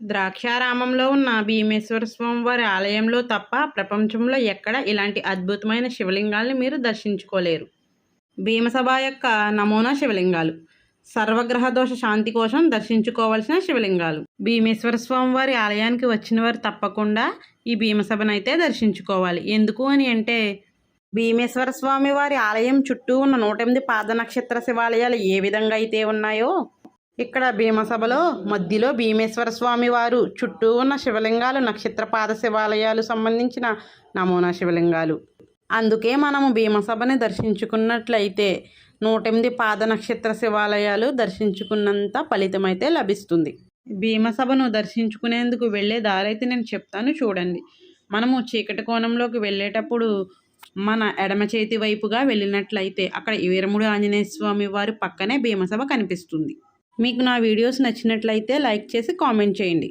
ద్రాక్షారామంలో ఉన్న భీమేశ్వర స్వామి వారి ఆలయంలో తప్ప ప్రపంచంలో ఎక్కడ ఇలాంటి అద్భుతమైన శివలింగాల్ని మీరు దర్శించుకోలేరు. భీమసభ యొక్క నమూనా శివలింగాలు. సర్వగ్రహ దోష శాంతి కోసం దర్శించుకోవాల్సిన శివలింగాలు. భీమేశ్వర స్వామి వారి ఆలయానికి వచ్చిన వారు తప్పకుండా ఈ భీమసభనైతే దర్శించుకోవాలి. ఎందుకు అని అంటే భీమేశ్వర స్వామి వారి ఆలయం చుట్టూ ఉన్న నూట ఎనిమిది పాద నక్షత్ర శివాలయాలు ఏ విధంగా అయితే ఉన్నాయో ఇక్కడ భీమసభలో మధ్యలో భీమేశ్వర స్వామి వారు చుట్టూ ఉన్న శివలింగాలు నక్షత్ర పాద శివాలయాలు సంబంధించిన నమూనా శివలింగాలు. అందుకే మనము భీమసభని దర్శించుకున్నట్లయితే నూట ఎనిమిది పాద నక్షత్ర శివాలయాలు దర్శించుకున్నంత ఫలితమైతే లభిస్తుంది. భీమసభను దర్శించుకునేందుకు వెళ్ళే దారైతే నేను చెప్తాను చూడండి. మనము చీకటి కోణంలోకి వెళ్ళేటప్పుడు మన ఎడమ చేతి వైపుగా వెళ్ళినట్లయితే అక్కడ వీరముడు ఆంజనేయ స్వామి వారి పక్కనే భీమసభ కనిపిస్తుంది. మీకు నా వీడియోస్ నచ్చినట్లయితే లైక్ చేసి కామెంట్ చేయండి.